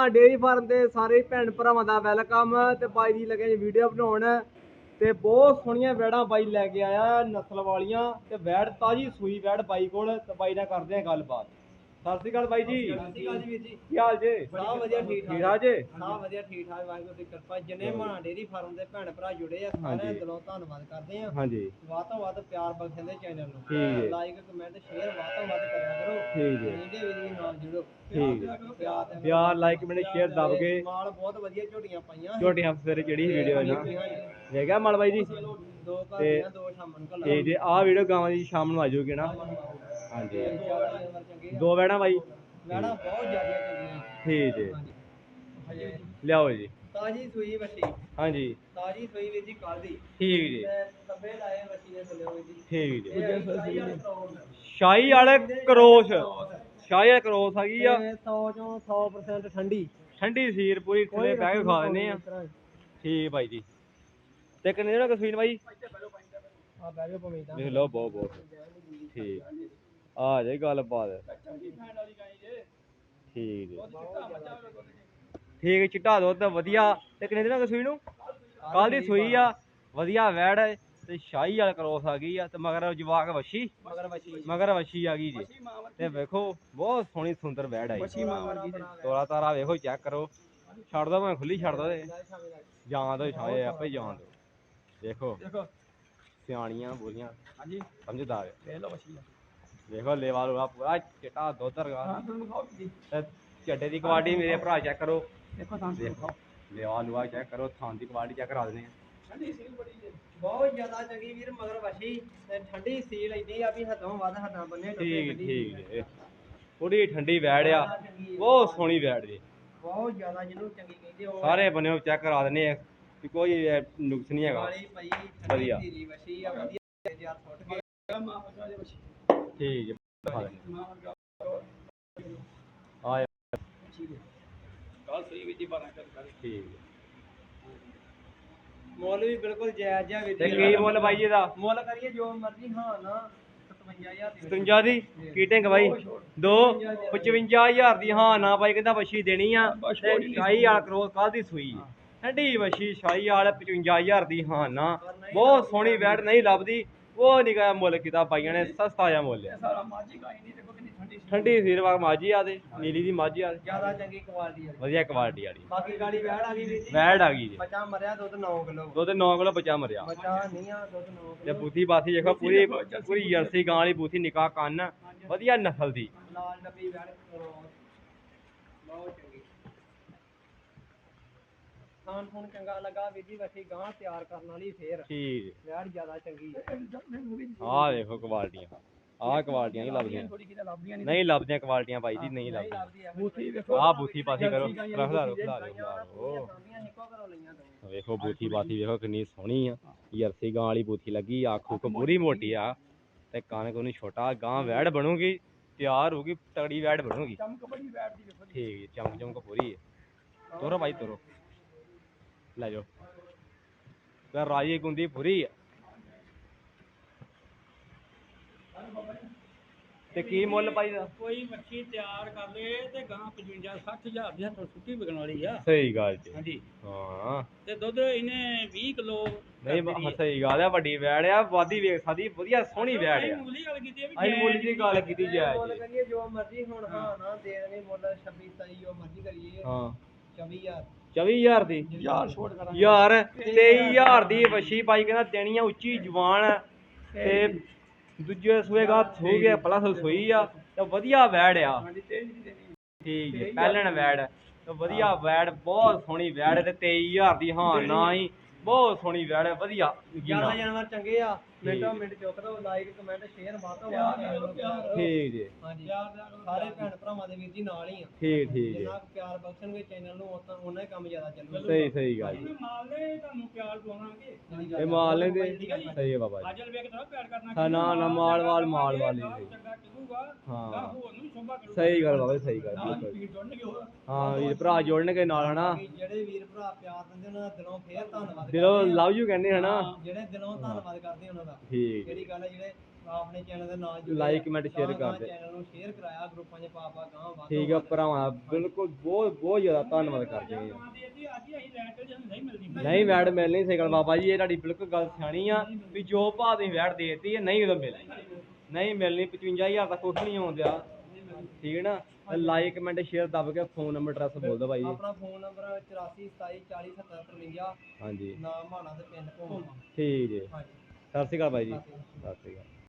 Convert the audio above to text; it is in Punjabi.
ਭਰਾ ਡੇਰੀ ਫਾਰਮ ਦੇ ਸਾਰੇ ਭੈਣ ਭਰਾਵਾਂ ਦਾ ਵੈਲਕਮ ਤੇ ਬਾਈ ਦੀ ਲੱਗੇ ਵੀਡੀਓ ਬਣਾਉਣ ਤੇ ਬਹੁਤ ਸੋਹਣੀਆਂ ਵੈੜਾਂ ਬਾਈ ਲੈ ਕੇ ਆਇਆ ਨਸਲ ਵਾਲੀਆਂ ਤੇ ਵੈੜ, ਤਾਜੀ ਸੂਈ ਵੈੜ ਬਾਈ ਕੋਲ ਤੇ ਬਾਈ ਨਾਲ ਕਰਦੇ ਆ ਗੱਲਬਾਤ। ਸਤਿ ਸ਼੍ਰੀ ਅਕਾਲ ਬਾਈ ਜੀ। ਸਤਿ ਸ਼੍ਰੀ ਅਕਾਲ ਜੀ ਵੀਰ ਜੀ। ਕੀ ਹਾਲ ਜੇ? ਸਭ ਵਧੀਆ ਠੀਕ ਠਾਕ। ਠੀਕ ਠਾਕ ਜੇ? ਸਭ ਵਧੀਆ ਠੀਕ ਠਾਕ। ਵਾਹਿਗੁਰੂ ਦੀ ਕਿਰਪਾ। ਜਿੰਨੇ ਮਾਣਾ ਡੇਰੀ ਫਾਰਮ ਦੇ ਭੈਣ ਭਰਾ ਜੁੜੇ ਆ ਸਾਰਿਆਂ। ਦਿਲੋਂ ਧੰਨਵਾਦ ਕਰਦੇ ਆ। ਹਾਂਜੀ। ਵੱਧ ਤੋਂ ਵੱਧ ਪਿਆਰ ਬਖਸ਼ਣ ਦੇ ਚੈਨਲ ਠੀਕ ਹੈ। ਨੂੰ ਲਾਈਕ ਕਮੈਂਟ ਸ਼ੇਅਰ ਵੱਧ ਤੋਂ ਵੱਧ ਕਰਿਆ ਕਰੋ। ਠੀਕ ਹੈ। ਇਹਦੇ ਵੀ ਵੀ ਨਾਲ ਜੁੜੋ। ਠੀਕ ਹੈ। ਪਿਆਰ ਲਾਈਕ ਕਮੈਂਟ ਸ਼ੇਅਰ ਦਬ ਕੇ। ਮਾਲ ਬਹੁਤ ਵਧੀਆ ਝੋਟੀਆਂ ਪਾਈਆਂ ਛੋਟੀ ਹਫ਼ਤੇ ਜਿਹੜੀ ਵੀਡੀਓ ਨਾ ਵੇਖਿਆ ਮਲ ਬਾਈ ਜੀ? ਦੋ ਘਰ ਦੋ ਸ਼ਾਮਾਂ ਨੂੰ ਤੇ ਜੇ ਆਹ ਵੀਡੀਓ ਗਾਵਾਂ ਦੀ ਸ਼ਾਮ ਨੂੰ ਆ ਜਾਊਗੀ ਨਾ। ਚੰਗੇ ਆ ਦੋ ਵੈੜਾਂ ਬਾਈ। ਮੈਡਮ ਬਹੁਤ ਜ਼ਿਆਦਾ ਚੰਗੀਆਂ ਠੀਕ ਜੀ ਹਾਂਜੀ। ਹਜੇ ਲਿਆਓ ਜੀ। ਤਾਜੀ ਸੂਈ ਬੱਚੀ ਹਾਂਜੀ। ਤਾਜੀ ਸੂਈ ਵੀਰ ਜੀ ਕੱਲ ਦੀ। ਠੀਕ ਜੀ। ਤੇ ਤੱਬੇ ਲਾਏ ਨੇ ਥੱਲੇ ਹੋਈ ਜੀ। ਠੀਕ ਜੀ। ਇਹ ਵਾਲਾ ਸ਼ਾਹੀ ਵਾਲੇ ਕਰੋਸ਼। ਸ਼ਾਹੀ ਵਾਲੇ ਕਰੋਸ ਆ ਗਈ ਆ। ਇਹ 100 ਚੋਂ 100% ਠੰਡੀ। ਠੰਡੀ ਸੀਰ ਪੂਰੀ ਥੱਲੇ ਬਹਿ ਕੇ ਖਾ ਦਿੰਦੇ ਆ। ਠੀਕ ਭਾਈ ਜੀ। ਤੇ ਕਿੰਨੇ ਦਿਨਾਂ ਕਸਵੀਨ ਬਾਈ। ਆ ਬਹਿ ਜਾਓ ਭਵੇਂ ਤਾਂ। ਦੇਖ ਲਓ ਬਹੁਤ ਬਹੁਤ। ਠੀਕ। ਆ ਜੇ ਗੱਲਬਾਤ ਠੀਕ ਜੀ। ਠੀਕ ਹੈ, ਚਿੱਟਾ ਦੁੱਧ ਵਧੀਆ। ਤੇ ਕਿੰਨੇ ਦਿਨਾਂ ਕਸਵੀਨ ਨੂੰ? ਕੱਲ ਦੀ ਸੂਈ ਆ। ਵਧੀਆ ਵੈੜ ਹੈ ਤੇ ਸ਼ਾਹੀ ਵਾਲਾ ਕਰੋਸ ਆ ਗਈ ਆ। ਤੇ ਮਗਰ ਜਵਾਕ ਵਸ਼ੀ ਮਗਰ ਵਸ਼ੀ ਆ ਗਈ ਜੀ। ਤੇ ਵੇਖੋ ਬਹੁਤ ਸੋਹਣੀ ਸੁੰਦਰ ਵੈੜ ਆਈ ਮਾਂ ਵਰਗੀ ਤੋਰਾ ਤਾਰਾ ਵੇਖੋ ਚੈੱਕ ਕਰੋ। ਛੱਡ ਦੋ ਮੈਂ ਖੁੱਲੀ ਛੱਡ ਦੋ ਤੇ। ਜਾਂ ਦੋ ਛਾਏ ਆਪੇ ਜਾਣ ਦੋ। ਦੇਖੋ। ਦੇਖੋ। ਸਿਆਣੀਆਂ ਬੋਲੀਆਂ ਹਾਂਜੀ। ਸਮਝਦਾਰ। ਵੇਖ ਲਓ ਬੱਚੀ ਦੇਖੋ ਲੇਵਾ ਲੂਆ ਪੂਰਾ ਚਿੱਟਾ ਦੁੱਧ ਰਗਾ ਤੁਹਾਨੂੰ ਖਾਓ ਜੀ। ਤੇ ਚੱਡੇ ਦੀ ਕੁਆਲਿਟੀ ਮੇਰੇ ਭਰਾ ਚੈੱਕ ਕਰੋ। ਦੇਖੋ ਤਾਂ। ਦੇਖੋ ਲੇਵਾ ਲੂਆ ਚੈੱਕ ਕਰੋ ਥਾਂ ਦੀ ਕੁਆਲਿਟੀ ਚੈੱਕ ਕਰਾ ਦਿੰਦੇ ਆ। ਠੰਡੀ ਸੀਲ ਬੜੀ ਜੀ। ਬਹੁਤ ਜ਼ਿਆਦਾ ਚੰਗੀ ਵੀਰ ਮਗਰ ਵਸ਼ੀ ਠੰਡੀ ਸੀਲ ਇੰਦੀ ਆ ਵੀ ਹੱਦੋਂ ਵੱਧ ਹੱਦਾਂ ਬੰਨੇ ਠੀਕ। ਠੀਕ ਜੀ। ਪੂਰੀ ਠੰਡੀ ਵੈੜ ਆ। ਬਹੁਤ ਸੋਹਣੀ ਵੈੜ ਜੀ। ਬਹੁਤ ਜ਼ਿਆਦਾ ਜਿਹਨੂੰ ਚੰਗੀ ਕਹਿੰਦੇ ਉਹ ਸਾਰੇ ਬੰਨੇ ਚੈੱਕ ਕਰਾ ਦਿੰਦੇ ਆ ਕੋਈ ਨੁਕਸ ਨਹੀਂ ਹੈਗਾ। ਵਧੀਆ। ਵਸ਼ੀ ਆ ਵਧੀਆ। ਯਾਰ ਫੁੱਟ ਠੀਕ ਜੀ ਵਰਗਾ ਆ ਆ ਕੱਲ ਸਹੀ ਵਿੱਚ 12 ਕਰ ਕਰ ਠੀਕ ਜੀ। ਮੁੱਲ ਵੀ ਬਿਲਕੁਲ ਜਾਇਜ਼ ਜਿਹਾ ਵੀਰ ਤੇ ਜੀ ਕੀ ਮੁੱਲ ਬਾਈ ਇਹਦਾ? ਮੁੱਲ ਕਰੀਏ ਜੋ ਮਰਜ਼ੀ ਹਾਂ ਨਾ 57000 ਦੀ। 57 ਦੀ? ਕੀਟਿੰਗ ਬਾਈ? ਦੋ? 55000 ਦੀ ਹਾਂ ਨਾ ਬਾਈ ਕਹਿੰਦਾ ਵਸ਼ੀ ਦੇਣੀ ਆ। ਤੇ ਸ਼ਾਹੀ ਵਾਲਾ ਕਰੋਸ ਕੱਲ ਦੀ ਸੂਈ। ਠੰਡੀ ਵਸ਼ੀ ਸ਼ਾਹੀ ਵਾਲਾ 55000 ਦੀ ਹਾਂ ਨਾ। ਬਹੁਤ ਸੋਹਣੀ ਵੈੜ ਨਹੀਂ ਲੱਭਦੀ। ਉਹ ਨਿਕਾ ਮੁੱਲ ਕੀਤਾ ਬਾਈਆਂ ਨੇ ਸਸਤਾ ਜਿਹਾ ਮੁੱਲ ਆ ਸਾਰਾ ਮਾਝੀ ਗਾਈ ਨਹੀਂ ਦੇਖੋ ਕਿੰਨੀ ਠੰਡੀ ਸੀ। ਠੰਡੀ ਸੀਰਵਾ ਮਾਝੀ ਆ ਦੇ ਨੀਲੀ ਦੀ ਮਾਝੀ ਆ ਜ਼ਿਆਦਾ ਚੰਗੀ ਕੁਆਲਿਟੀ ਵਾਲੀ। ਵਧੀਆ ਕੁਆਲਿਟੀ ਵਾਲੀ। ਬਾਕੀ ਗਾੜੀ ਵੈੜ ਆ ਗਈ ਵੀਰ ਜੀ। ਵੈੜ ਆ ਗਈ ਜੀ। ਬੱਚਾ ਮਰਿਆ ਦੁੱਧ 9 ਕਿਲੋ। ਦੁੱਧ 9 ਕਿਲੋ ਬੱਚਾ ਮਰਿਆ। ਬੱਚਾ ਨਹੀਂ ਆ ਦੁੱਧ 9 ਤੇ ਕਿਲੋ ਬੂਥੀ ਬਾਥੀ ਦੇਖੋ ਪੂਰੀ ਪੂਰੀ ਜਰਸੀ ਗਾਂ ਵਾਲੀ ਬੂਥੀ ਨਿਕਾ ਕੰਨ ਵਧੀਆ ਨਸਲ ਦੀ। ਲਾਲ ਡੱਬੀ ਵੈੜ ਚੰਗੀ ਖਾਣ ਖੂਣ ਚੰਗਾ ਲੱਗਾ ਵੀਰ ਜੀ ਵੈਸੇ ਗਾਂ ਤਿਆਰ ਕਰਨ ਵਾਲੀ ਫੇਰ। ਠੀਕ। ਵੈੜ ਜ਼ਿਆਦਾ ਚੰਗੀ ਆਹ ਦੇਖੋ ਕੁਆਲਿਟੀਆਂ ਆਹ ਕੁਆਲਿਟੀਆਂ ਨਹੀਂ ਲੱਭਦੀਆਂ। ਥੋੜੀ ਕਿਤੇ ਲੱਭਦੀਆਂ ਨਹੀਂ ਲੱਭਦੀਆਂ ਕੁਆਲਿਟੀਆਂ ਬਾਈ ਜੀ ਨਹੀਂ ਲੱਭਦੀਆਂ। ਬੂਥੀ ਵੇਖੋ। ਆਹ ਬੂਥੀ ਪਾਥੀ ਕਰੋ। ਰੱਖਦਾ ਰੋ ਖਿਲਾ ਰੋ ਸਾਂਭੀਆਂ ਇੱਕੋ ਘਰੋਂ ਲਈਆਂ ਦੋ। ਵੇਖੋ ਬੂਥੀ ਬਾਥੀ ਵੇਖੋ ਕਿੰਨੀ ਸੋਹਣੀ ਆ। ਜਰਸੀ ਗਾਂ ਵਾਲੀ ਬੂਥੀ ਲੱਗੀ ਆਖੂ ਕੋ ਪੂਰੀ ਮੋਟੀ ਆ। ਤੇ ਕੰਨ ਕੋਨੀ ਛੋਟਾ ਗਾਂ ਵੈੜ ਬਣੂਗੀ ਤਿਆਰ ਹੋਊਗੀ ਤਗੜੀ ਵੈੜ ਬਣੂਗੀ। ਚਮਕ ਬੜੀ ਵੈੜ ਦੀ ਵੇਖੋ ਠੀਕ ਹੈ ਚਮਕ ਚਮਕ ਪੂਰੀ ਹੈ ਤੋਰੋ ਭਾਈ ਤੋਰੋ। ਲੈ ਜਾਓ। ਤੇ ਰਾਜੀ ਗੁੰਦੀ ਪੂਰੀ ਹੈ ਤੇ ਕੀ ਮੁੱਲ ਪਾਈ ਦਾ? ਕੋਈ ਮੱਛੀ ਤਿਆਰ ਕਰ ਲੇ ਤੇ ਗਾਂ 55 60000 ਦੀ ਹੱਥੋਂ ਸੁੱਕੀ ਵਿਕਣ ਵਾਲੀ ਆ। ਸਹੀ ਗੱਲ ਜੀ। ਹਾਂਜੀ। ਹਾਂ। ਤੇ ਦੁੱਧ ਇਹਨੇ 20 ਕਿਲੋ ਨਹੀਂ ਬ- ਸਹੀ ਗੱਲ ਆ ਵੱਡੀ ਵੈੜ ਆ ਵਾਦੀ ਵੇਖ ਸਕਦੀ ਵਧੀਆ ਸੋਹਣੀ ਵੈੜ ਆ। ਮੁਗਲੀ ਗੱਲ ਕੀਤੀ ਆ ਵੀ ਅਸੀਂ ਮੁੱਲ ਦੀ ਗੱਲ ਕੀਤੀ ਮੁੱਲ ਜੀ ਕਰੀਏ ਜੋ ਮਰਜ਼ੀ ਹੁਣ ਹਾਂ। ਨਾ ਦੇ ਦੇਣੇ ਮੁੱਲ 26 27 ਜੋ ਮਰਜ਼ੀ ਕਰੀਏ। ਹਾਂ। 24000 24000 ਦੀ। ਯਾਰ ਯਾਰ 23000 ਦੀ ਵਸ਼ੀ ਪਾਈ ਕਹਿੰਦਾ ਦੇਣੀ ਆ। ਉੱਚੀ ਜਵਾਨ ਤੇ ਦੂਜੇ ਸੂਏਗਾ ਹੋ ਗਿਆ ਪਲੱਸ ਸੂਈ ਆ ਤੇ ਵਧੀਆ ਵੈੜ ਆ। ਠੀਕ ਹੈ ਪਹਿਲਣ ਵੈੜ ਤੇ ਵਧੀਆ ਵੈੜ ਬਹੁਤ ਸੋਹਣੀ ਵੈੜ ਤੇ 23000 ਦੀ। ਹਾਂ ਨਾ ਹੀ ਬਹੁਤ ਸੋਹਣੀ ਵੈੜ ਹੈ ਵਧੀਆ। ਜਾਨਵਰ ਚੰਗੇ ਆ। ਮਿੰਟੋ ਮਿੰਟ ਚੁੱਕ ਦੋ ਲਾਈਕ ਕਮੈਂਟ ਸ਼ੇਅਰ ਵਾਤੋਂ ਵਾਤ ਠੀਕ ਜੀ। ਹਾਂਜੀ। ਸਾਰੇ ਭੈਣ ਭਰਾਵਾਂ ਦੇ ਵੀਰ ਜੀ ਨਾਲ ਹੀ ਆ। ਠੀਕ ਠੀਕ ਜੀ। ਜਿੰਨਾ ਕੁ ਪਿਆਰ ਬਖਸ਼ਣਗੇ ਚੈਨਲ ਨੂੰ ਉਤਾਂ ਉਹਨਾਂ ਹੀ ਕੰਮ ਜ਼ਿਆਦਾ ਚੱਲੂਗਾ ਸਹੀ ਸਹੀ ਗੱਲ ਜੀ। ਮਾਲ ਲੈ ਤੁਹਾਨੂੰ ਪਿਆਰ ਦਵਾਵਾਂਗੇ ਇਹ ਮਾਲ ਲੈਂਦੇ ਸਹੀ ਹੈ ਬਾਬਾ ਜੀ। ਅੱਜ ਵੇਖ ਤਾਂ ਪਿਆਰ ਕਰਨਾ। ਹਾਂ, ਨਾ, ਨਾ, ਮਾਲ ਵਾਲ, ਮਾਲ ਵਾਲ ਸਹੀ। ਚੰਗਾ ਚੱਲੂਗਾ ਹਾਂ। ਗਾਂ ਹੋਰ ਨੂੰ ਵੀ ਸ਼ੋਭਾ ਕਰੂਗਾ। ਸਹੀ ਗੱਲ ਬਾਬਾ ਜੀ, ਸਹੀ ਗੱਲ ਨਾਲ ਬਿਲਕੁਲ। ਪੀੜ ਜੁੜਨਗੇ ਹੋਰ। ਹਾਂ ਵੀਰ ਭਰਾ ਜੋੜਨਗੇ ਨਾਲ ਹਨਾ? ਬਾਕੀ ਜਿਹੜੇ ਵੀਰ ਭਰਾ ਪਿਆਰ ਦਿੰਦੇ ਉਹਨਾਂ ਦਾ ਦਿਲੋਂ ਫੇਰ ਧੰਨਵਾਦ ਦਿਲੋਂ ਕਰਦੇ ਆ। ਲਵ ਯੂ ਕਹਿੰਦੇ ਹਨਾ? ਜਿਹੜੇ ਦਿਲੋਂ ਧੰਨਵਾਦ ਕਰਦੇ ਉਹਨਾਂ ਦਾ ਠੀਕ। ਜਿਹੜੀ ਗੱਲ ਹੈ ਜਿਹੜੇ ਆਪਣੇ ਚੈਨਲ ਦੇ ਨਾਲ ਜੁੜੇ Like, comment, share ਕਰ ਦਿਓ। ਚੈਨਲ ਨੂੰ ਸ਼ੇਅਰ ਕਰਾਇਆ ਗਰੁੱਪਾਂ 'ਚ ਪਾ ਪਾ ਗਾਂ ਵੱਧ ਠੀਕ ਆ ਭਰਾਵਾਂ ਬਿਲਕੁਲ ਬਹੁਤ ਬਹੁਤ ਜ਼ਿਆਦਾ ਧੰਨਵਾਦ ਕਰਦੇ ਹਾਂ ਨਹੀਂ ਵੈਟ ਮਿਲਣੀ ਸਾਈਕਲ ਬਾਬਾ ਜੀ ਇਹ ਤੁਹਾਡੀ ਬਿਲਕੁਲ ਗੱਲ ਸਿਆਣੀ ਆ ਵੀ ਜੋ ਭਾਅ ਤੁਸੀਂ ਵੈਟ ਦੇਤੀ ਹੈ ਨਹੀਂ ਉਦੋਂ ਮਿਲਣੀ। ਨਹੀਂ ਮਿਲਣੀ 55000 ਦਾ ਕੁਛ ਨਹੀਂ ਆਉਂਦਿਆ ਠੀਕ ਹੈ ਨਾ ਲਾਈਕ ਕਮੈਂਟ ਸ਼ੇਅਰ ਦੱਬ ਕੇ ਫੋਨ ਨੰਬਰ ਐਡਰੈਸ ਬੋਲ ਦਿਓ ਭਾਈ ਆਪਣਾ ਫੋਨ ਨੰਬਰ 84 27 40 70 53 ਹਾਂਜੀ। ਨਾਮ ਮਾਣਾ ਤੇ ਪਿੰਡ ਭੋਮਾ। ਠੀਕ ਜੀ। ਹਾਂਜੀ। ਸਤਿ ਸ਼੍ਰੀ ਅਕਾਲ ਭਾਈ ਜੀ ਸਤਿ ਸ਼੍ਰੀ ਅਕਾਲ।